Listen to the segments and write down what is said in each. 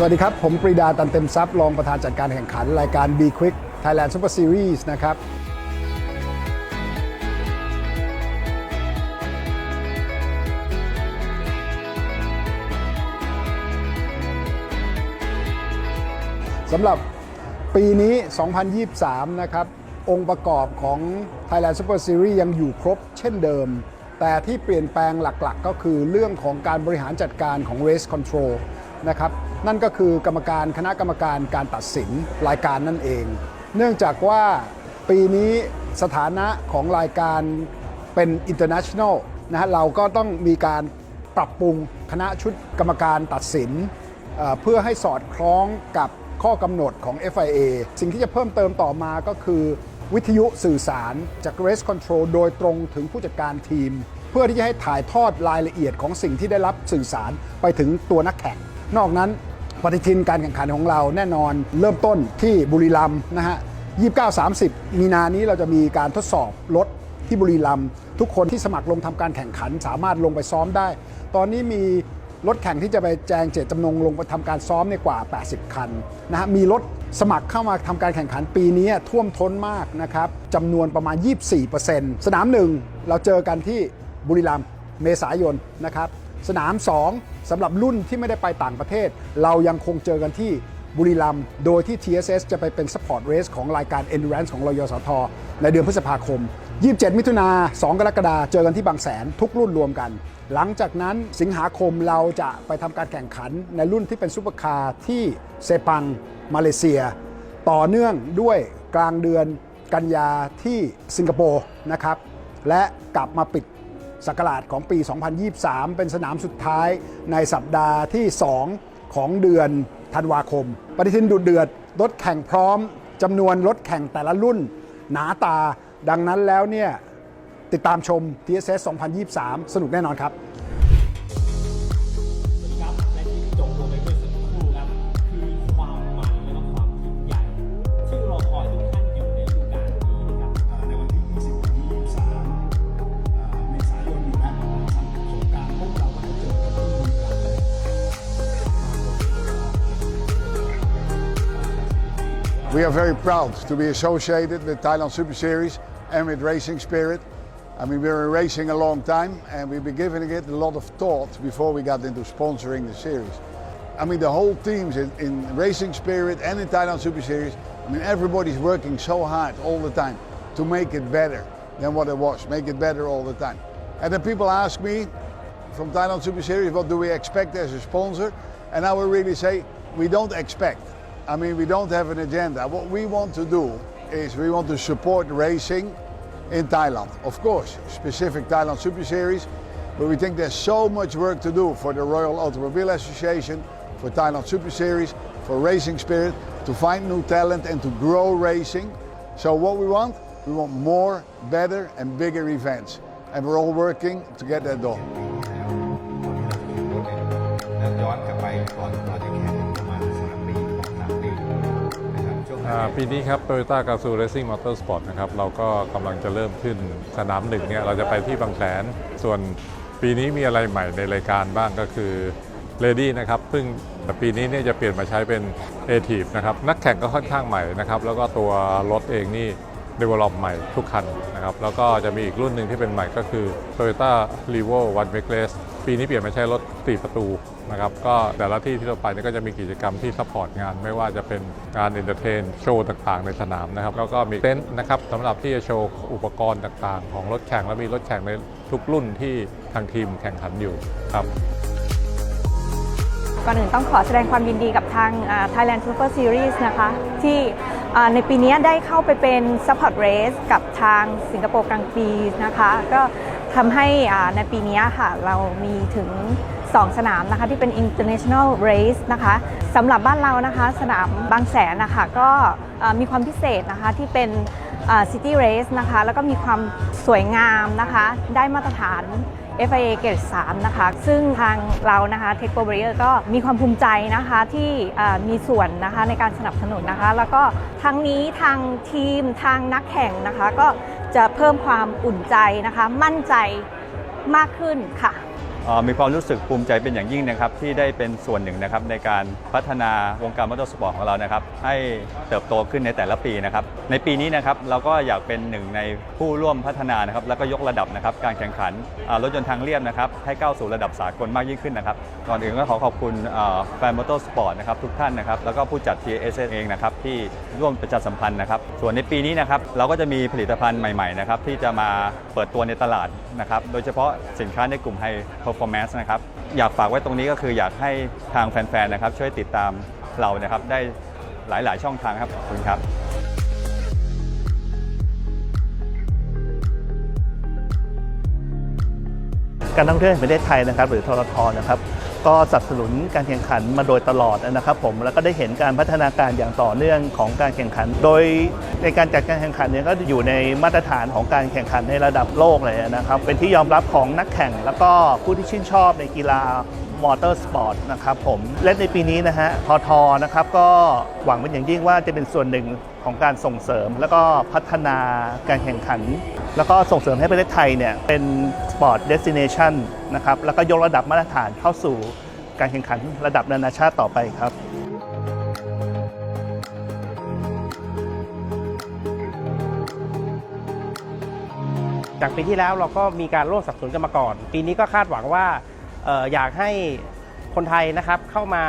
สวัสดีครับ ผมปรีดาตันเต็มทรัพย์รองประธานจัดการแข่งขัน รายการ B Quick Thailand Super Series นะครับสำหรับปีนี้ 2023 นะครับ องค์ประกอบของ Thailand Super Series ยังอยู่ครบเช่นเดิม แต่ที่เปลี่ยนแปลงหลักๆ ก็คือเรื่องของการบริหารจัดการของ Race Control นะครับ นั่นก็คือกรรมการคณะกรรมการการตัดสินรายการนั่นเอง เนื่องจากว่าปีนี้สถานะของรายการเป็น international นะฮะเราก็ต้องมีการปรับปรุงคณะชุดกรรมการตัดสิน เพื่อให้สอดคล้องกับข้อกำหนดของ FIA สิ่งที่จะเพิ่มเติมต่อมาก็คือ วิทยุสื่อสารจาก Race Control โดยตรงถึงผู้จัดการทีม เพื่อที่จะให้ถ่ายทอดรายละเอียดของสิ่งที่ได้รับสื่อสารไปถึงตัวนักแข่ง นอกนั้น ปฏิทินการแข่งขันของเราแน่นอนเริ่มต้นที่บุรีรัมย์นะฮะ 29-30 มีนานี้เราจะมีการทดสอบรถที่บุรีรัมย์ทุกคนที่สมัครลงทำการแข่งขัน สามารถลงไปซ้อมได้ ตอนนี้มีรถแข่งที่จะไปแจงเจตจำนงลงไปทำการซ้อมเนี่กว่า 80 คันนะฮะมีรถสมัครเข้ามาทำการแข่งขันปีนี้ท่วมท้นมากนะครับจำนวนประมาณ 24%สนามหนึ่งเราเจอกันที่บุรีรัมย์เมษายนนะครับสนาม 2 สำหรับรุ่นที่ไม่ได้ไปต่างประเทศ เรายังคงเจอกันที่บุรีรัมย์โดยที่ TSS จะไปเป็น Support Race ของรายการ Endurance ของรยสท ในเดือนพฤษภาคม 27 มิถุนา 2 กรกฎาคมเจอกันที่บางแสนทุกรุ่นรวมกัน หลังจากนั้นสิงหาคมเราจะไปทำการแข่งขันในรุ่นที่เป็นซูเปอร์คาร์ที่เซปัง มาเลเซีย ต่อเนื่องด้วยกลางเดือนกันยาที่สิงคโปร์นะครับ และกลับมาปิด สักราชของปี 2023 เป็นสนามสุดท้ายในสัปดาห์ที่ 2 ของเดือนธันวาคม ปฏิทินดุเดือดรถแข่งพร้อมจำนวนรถแข่งแต่ละรุ่น หนาตาดังนั้นแล้วเนี่ยติดตามชม TSS 2023 สนุกแน่นอนครับ We are very proud to be associated with Thailand Super Series and with Racing Spirit. I mean, we're in racing a long time and we've been giving it a lot of thought before we got into sponsoring the series. I mean, the whole teams in, in Racing Spirit and in Thailand Super Series, I mean, everybody's working so hard all the time to make it better than what it was, make it better all the time. And then people ask me from Thailand Super Series, what do we expect as a sponsor? And I will really say, we don't expect. I mean, we don't have an agenda. What we want to do is we want to support racing in Thailand. Of course, specific Thailand Super Series, but we think there's so much work to do for the Royal Automobile Association, for Thailand Super Series, for Racing Spirit, to find new talent and to grow racing. So what we want? We want more, better and bigger events. And we're all working to get that done. ปีนี้ครับ Toyota g a z o o Racing Motorsport นะครับ เราก็กำลังจะเริ่มขึ้นสนามหนึ่งเนี่ย เราจะไปที่บางแสน ส่วนปีนี้มีอะไรใหม่ในรายการบ้างก็คือ Lady นะครับซึ่งปีนี้เนี่ยจะเปลี่ยนมาใช้เป็น a t i v e นะครับ นักแข่งก็ค่อนข้างใหม่นะครับ แล้วก็ตัวรถเองนี่ develop ใหม่ทุกคันนะครับ แล้วก็จะมีอีกรุ่นหนึ่งที่เป็นใหม่ก็คือ Toyota r e v o One Make Race ปีนี้เปลี่ยนมาใช้รถตีประตู นะครับก็แต่ละที่ที่เราไปเนี่ยก็จะมีกิจกรรมที่ซัพพอร์ตงาน ไม่ว่าจะเป็นงานเอนเตอร์เทนโชว์ต่างๆ ในสนามนะครับแล้วก็มีเต็นท์นะครับสำหรับที่จะโชว์อุปกรณ์ต่างๆ ของรถแข่งและมีรถแข่งในทุกรุ่นที่ทางทีมแข่งขันอยู่ครับก่อนอื่นต้องขอแสดงความยินดีกับทาง Thailand Super Series นะคะ ที่ในปีนี้ได้เข้าไปเป็น Support Race กับทางสิงคโปร์กลางปีนะคะ ก็ทำให้ในปีนี้ค่ะเรามีถึง 2 สนามนะคะที่เป็น International Race นะคะสำหรับบ้านเรานะคะ สนามบางแสนนะคะก็มีความพิเศษนะคะที่เป็น City Race นะคะแล้วก็มีความสวยงามนะคะ ได้มาตรฐาน FIA เกรด3นะคะ ซึ่งทางเรานะคะ Tech p o b r i e r ก็มีความภูมิใจนะคะที่มีส่วนนะคะในการสนับสนุนนะคะ แล้วก็ทั้งนี้ทางทีมทางนักแข่งนะคะ ก็จะเพิ่มความอุ่นใจนะคะ มั่นใจมากขึ้นค่ะ มีความรู้สึกภูมิใจเป็นอย่างยิ่งนะครับที่ได้เป็นส่วนหนึ่งนะครับในการพัฒนาวงการมอเตอร์สปอร์ตของเรานะครับให้เติบโตขึ้นในแต่ละปีนะครับในปีนี้นะครับเราก็อยากเป็นหนึ่งในผู้ร่วมพัฒนานะครับแล้วก็ยกระดับนะครับการแข่งขันรถยนต์ทางเรียบนะครับให้ก้าวสู่ระดับสากลมากยิ่งขึ้นนะครับก่อนอื่นก็ขอขอบคุณแฟนมอเตอร์สปอร์ตนะครับทุกท่านนะครับแล้วก็ผู้จัด TSS เองนะครับที่ร่วมประชาสัมพันธ์นะครับส่วนในปีนี้นะครับเราก็จะมีผลิตภัณฑ์ใหม่ๆนะครับที่จะมาเปิดตัวในตลาดนะครับโดยเฉพาะสินค้าในกลุ่ม High Performance นะครับอยากฝากไว้ตรงนี้ก็คืออยากให้ทางแฟนๆนะครับช่วยติดตามเรานะครับได้หลาย ๆ ช่องทางครับขอบคุณครับการท่องเที่ยวแห่งประเทศไทยนะครับ หรือทรทนะครับ ก็สนับสนุนการแข่งขันมาโดยตลอดนะครับผมแล้วก็ได้เห็นการพัฒนาการอย่างต่อเนื่องของการแข่งขัน โดยในการจัดการแข่งขันเนี่ยก็อยู่ในมาตรฐานของการแข่งขันในระดับโลกเลยนะครับเป็นที่ยอมรับของนักแข่ง แล้วก็ผู้ที่ชื่นชอบในกีฬามอเตอร์สปอร์ตนะครับผมและในปีนี้นะฮะททนะครับก็หวังเป็นอย่างยิ่งว่าจะเป็นส่วนหนึ่ง ของการส่งเสริม แล้วก็พัฒนาการแข่งขัน แล้วก็ส่งเสริมให้ประเทศไทยเนี่ยเป็นสปอร์ตเดสติเนชันนะครับแล้วก็ยกระดับมาตรฐานเข้าสู่การแข่งขันระดับนานาชาติต่อไปครับจากปีที่แล้วเราก็มีการร่วมสนับสนุนกันมาก่อน ปีนี้ก็คาดหวังว่าอออยากให้คนไทยนะครับเข้ามา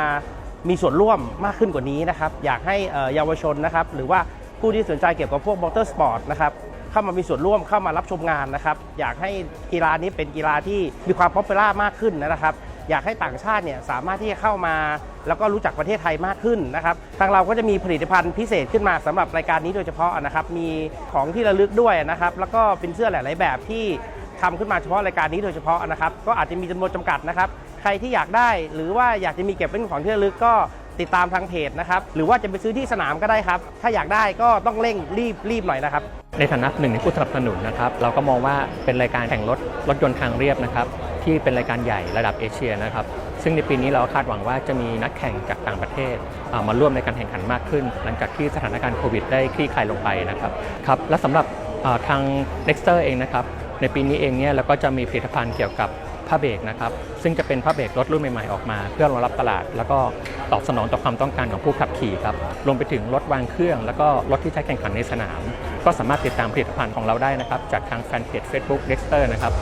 มีส่วนร่วมมากขึ้นกว่านี้นะครับ อยากให้เยาวชนนะครับ หรือว่าผู้ที่สนใจเกี่ยวกับพวกมอเตอร์สปอร์ตนะครับเข้ามามีส่วนร่วมเข้ามารับชมงานนะครับ อยากให้กีฬานี้เป็นกีฬาที่มีความป๊อปปูล่ามากขึ้นนะครับ อยากให้ต่างชาติเนี่ยสามารถที่จะเข้ามา แล้วก็รู้จักประเทศไทยมากขึ้นนะครับ ทางเราก็จะมีผลิตภัณฑ์พิเศษขึ้นมาสำหรับรายการนี้โดยเฉพาะนะครับ มีของที่ระลึกด้วยนะครับ แล้วก็เป็นเสื้อหลาย ๆ แบบที่ทำขึ้นมาเฉพาะรายการนี้โดยเฉพาะนะครับ ก็อาจจะมีจำนวนจำกัดนะครับ ใครที่อยากได้ หรือว่าอยากจะมีเก็บเป็นของที่ระลึกก็ติดตามทางเพจนะครับ หรือว่าจะไปซื้อที่สนามก็ได้ครับ ถ้าอยากได้ก็ต้องเร่งรีบรีบหน่อยนะครับ ในฐานะหนึ่งในผู้สนับสนุนนะครับ เราก็มองว่าเป็นรายการแข่งรถรถยนต์ทางเรียบนะครับ ที่เป็นรายการใหญ่ระดับเอเชียนะครับ ซึ่งในปีนี้เราคาดหวังว่าจะมีนักแข่งจากต่างประเทศมาร่วมในการแข่งขันมากขึ้น หลังจากที่สถานการณ์โควิดได้คลี่คลายลงไปนะครับครับ และสำหรับทาง Nexter เองนะครับ ในปีนี้เองเนี่ยเราก็จะมีผลิตภัณฑ์เกี่ยวกับ ผ้าเบรกนะครับซึ่งจะเป็นผ้าเบรกรถรุ่นใหม่ๆออกมา เพื่อรองรับตลาด แล้วก็ตอบสนองต่อความต้องการของผู้ขับขี่ครับรวมไปถึงรถวางเครื่อง แล้วก็รถที่ใช้แข่งขันในสนาม ก็สามารถติดตามผลิตภัณฑ์ของเราได้นะครับจากทางแฟนเพจ Facebook Dexter นะครับ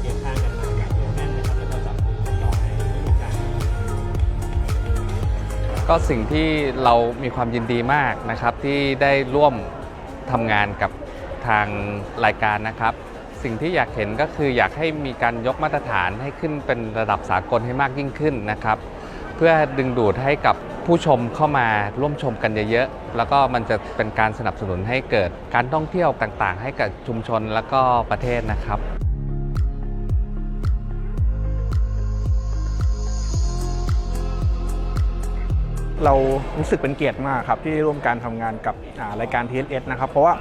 เคียงข้างกันมาอย่างเหนียวแน่นนะครับก็สิ่งที่เรามีความยินดีมากนะครับที่ได้ร่วมทำงานกับทางรายการนะครับ สิ่งที่อยากเห็นก็คืออยากให้มีการยกมาตรฐานให้ขึ้นเป็นระดับสากลให้มากยิ่งขึ้นนะครับ เพื่อดึงดูดให้กับผู้ชมเข้ามาร่วมชมกันเยอะๆ แล้วก็มันจะเป็นการสนับสนุนให้เกิดการท่องเที่ยวต่างๆ ให้กับชุมชนแล้วก็ประเทศนะครับเรารู้สึกเป็นเกียรติมากครับที่ร่วมการทำงานกับรายการ TSS นะครับ เพราะว่า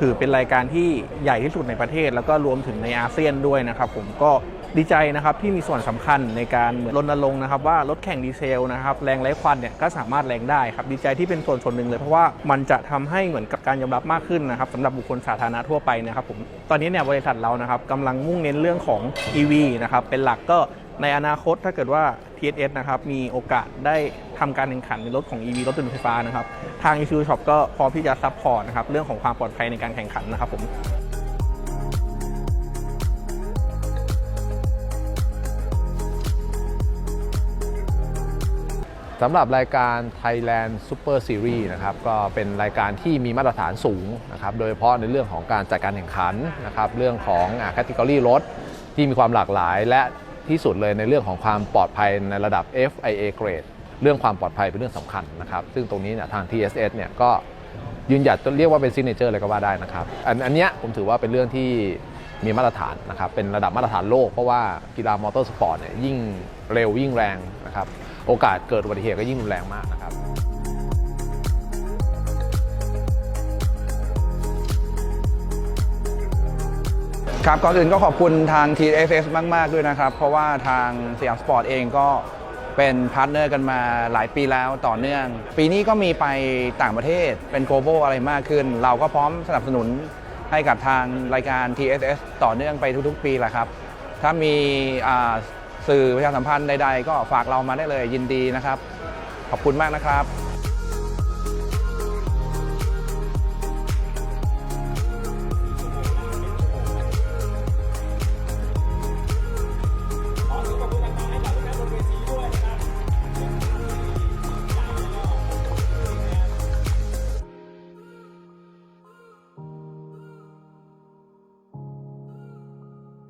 ถือเป็นรายการที่ใหญ่ที่สุดในประเทศ แล้วก็รวมถึงในอาเซียนด้วยนะครับ ผมก็ดีใจนะครับที่มีส่วนสำคัญในการเหมือนรณรงค์นะครับว่ารถแข่งดีเซลนะครับแรงไร้ควันเนี่ยก็สามารถแรงได้ครับดีใจที่เป็นส่วนส่วนหนึ่งเลยเพราะว่ามันจะทำให้เหมือนกับการยอมรับมากขึ้นนะครับสำหรับบุคคลสาธารณะทั่วไปนะครับผมตอนนี้เนี่ยบริษัทเรานะครับกำลังมุ่งเน้นเรื่องของ EV นะครับเป็นหลักก็ ในอนาคตถ้าเกิดว่า TSS นะครับมีโอกาสได้ทำการแข่งขันในรถของ EV รถยนต์ไฟฟ้านะครับทาง Isuzu Shop ก็พร้อมที่จะซัพพอร์ตนะครับเรื่องของความปลอดภัยในการแข่งขันนะครับผมสำหรับรายการ Thailand Super Series นะครับก็เป็นรายการที่มีมาตรฐานสูงนะครับโดยเฉพาะในเรื่องของการจัดการแข่งขันนะครับเรื่องของแคตตากรีรถที่มีความหลากหลาย และ ที่สุดเลยในเรื่องของความปลอดภัยในระดับ FIA Grade เรื่องความปลอดภัยเป็นเรื่องสำคัญนะครับ ซึ่งตรงนี้เนี่ยทาง TSS เนี่ยก็ยืนหยัดเรียกว่าเป็นซิกเนเจอร์เลยก็ว่าได้นะครับ อันอันเนี้ยผมถือว่าเป็นเรื่องที่มีมาตรฐานนะครับ เป็นระดับมาตรฐานโลก เพราะว่ากีฬามอเตอร์สปอร์ตเนี่ยยิ่งเร็วยิ่งแรงนะครับ โอกาสเกิดอุบัติเหตุก็ยิ่งรุนแรงมากนะครับ ครับก่อนอื่นก็ขอบคุณทาง TSS มาก ๆ ด้วยนะครับ เพราะว่าทางสยามสปอร์ตเองก็เป็นพาร์ทเนอร์กันมาหลายปีแล้วต่อเนื่อง ปีนี้ก็มีไปต่างประเทศเป็น global อะไรมากขึ้น เราก็พร้อมสนับสนุนให้กับทางรายการ TSS ต่อเนื่องไปทุก ๆ ปีแหละครับ ถ้ามีสื่อประชาสัมพันธ์ใด ๆ ก็ฝากเรามาได้เลยยินดีนะครับ ขอบคุณมากนะครับ